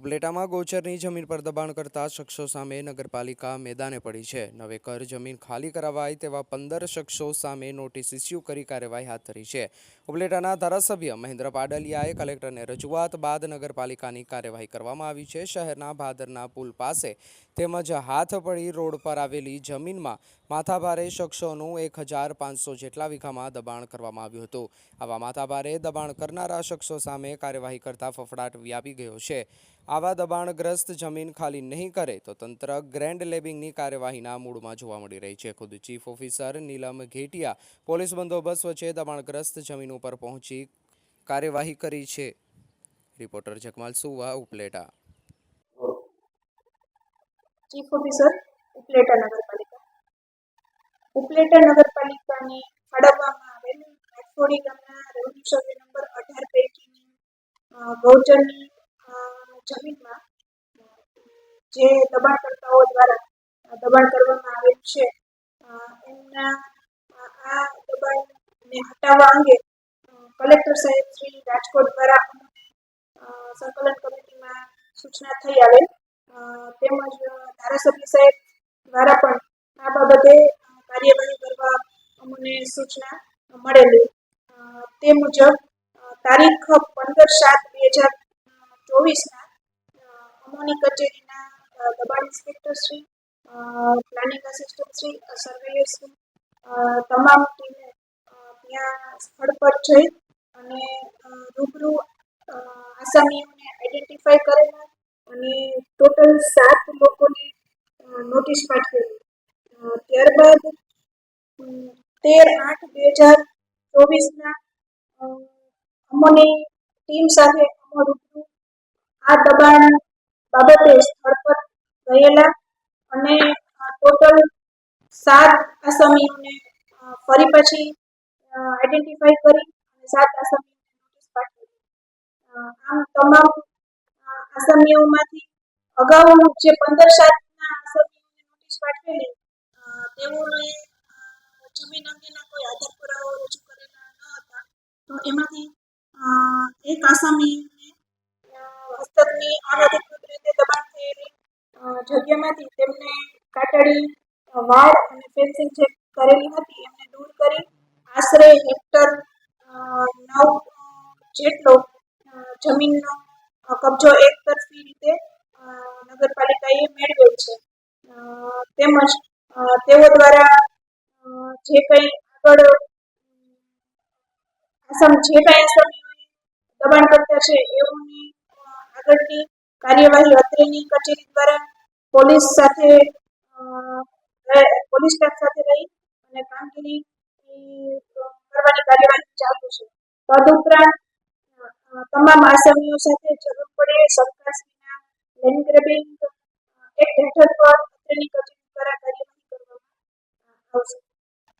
ઉપલેટામાં ગોચરની જમીન પર દબાણ કરતા શખ્સો સામે નગરપાલિકા મેદાને પડી છે. નવેકર જમીન ખાલી કરાવાય તેવા પંદર શખ્સો સામે નોટિસ ઇસ્યુ કરી કાર્યવાહી હાથ ધરી છે. ઉપલેટાના ધારાસભ્ય મહેન્દ્ર પાડલિયાએ કલેક્ટરને રજૂઆત બાદ નગરપાલિકાની કાર્યવાહી કરવામાં આવી છે. શહેરના ભાદરના પુલ પાસે તેમજ હાથપડી રોડ પર આવેલી જમીનમાં માથાભારે શખ્સોનું એક હજાર પાંચસો જેટલા વીઘામાં દબાણ કરવામાં આવ્યું હતું. આવા માથાભારે દબાણ કરનારા શખ્સો સામે કાર્યવાહી કરતા ફફડાટ વ્યાપી ગયો છે. આવા દબાણગ્રસ્ત જમીન ખાલી નહીં કરે તો તંત્ર ગ્રેન્ડ લેબિંગની કાર્યવાહીના મૂળમાં જોવા મળી રહી છે. ખુદ chief officer Nilam Ghetiya police બંદોબસ્ત વચ્ચે દબાણગ્રસ્ત જમીન ઉપર પહોંચી કાર્યવાહી કરી છે. રિપોર્ટર જગમાલ સુવા, ઉપલેટા. ચીફ ઓફિસર, ઉપલેટા નગરપાલિકા. ઉપલેટા નગરપાલિકાની ફાળવવામાં આવેલ આટકોડી ગામના રેવન્યુ નંબર અઢાર પૈકીની ગૌચરની જે દબાણકર્તાઓ દ્વારા દબાણ કરવામાં આવેલ છે એમના આ દબાણને હટાવવા અંગે કલેક્ટર સાહેબ શ્રી રાજકોટ દ્વારા સંકલન કમિટીમાં સૂચના થઈ આવેલ. તેમજ ધારાસભ્ય સાહેબ દ્વારા પણ આ બાબતે કાર્યવાહી કરવા અમને સૂચના મળેલી. તે મુજબ તારીખ પંદર સાત બે હજાર ચોવીસના અમોની કચેરીના દબાણ inspector Shri planning assistant Shri surveyor Shri તમામ ટીમે ત્યાં સ્થળ પર જઈ અને રૂબરૂ આસામીઓને આઈડેન્ટિફાઈ કરેલા અને ટોટલ સાત લોકોની નોટિસ પાઠવેલી. ત્યારબાદ તેર આઠ બે હજાર ચોવીસના અમોની ટીમ સાથે અમો રૂબરૂ આ દબાણ બાબતે સ્થળ પર ગયેલા અને ટોટલ સાત આસામીઓને ફરી પછી આઈડેન્ટિફાઈ કરી અને સાત આસામીઓને નોટિસ પાઠવી આમ તમામ આસામીઓમાંથી અગાઉ જે પંદર સાતના આસામીઓને નોટિસ પાઠવેલી તેઓને જમીન અંગેના કોઈ આધાર પુરાવો રજૂ કરેલા ન હતા. તો એમાંથી એક આસામીને હસ્તકની અનધિકૃત જગ્યામાંથી તેમને કાટડી વાળ અને ફેન્સિંગ જે કરેલી હતી એમને દૂર કરી આશરે હેક્ટર નવ જેટલો જમીનનો કબજો કબજો એકતરફી રીતે નગરપાલિકાએ મેળવેલ છે. તેમજ તેઓ દ્વારા જે કંઈ આગળ, આસામ જે કાંઈ આસામીઓએ દબાણ કરતા છે, એઓની આગળની કાર્યવાહી અત્રેની કચેરી દ્વારા પોલીસ સાથે પોલીસ સ્ટાફ સાથે રહી અને કામગીરી કરવાની કાર્યવાહી ચાલુ છે. તદુપરાંત તમામ આસામીઓ સાથે જરૂર પડે સરકારશ્રીના લેન્ડ ગ્રેબિંગ એક્ટ હેઠળ પણ અત્રેની કચેરી દ્વારા કાર્યવાહી કરવામાં આવશે.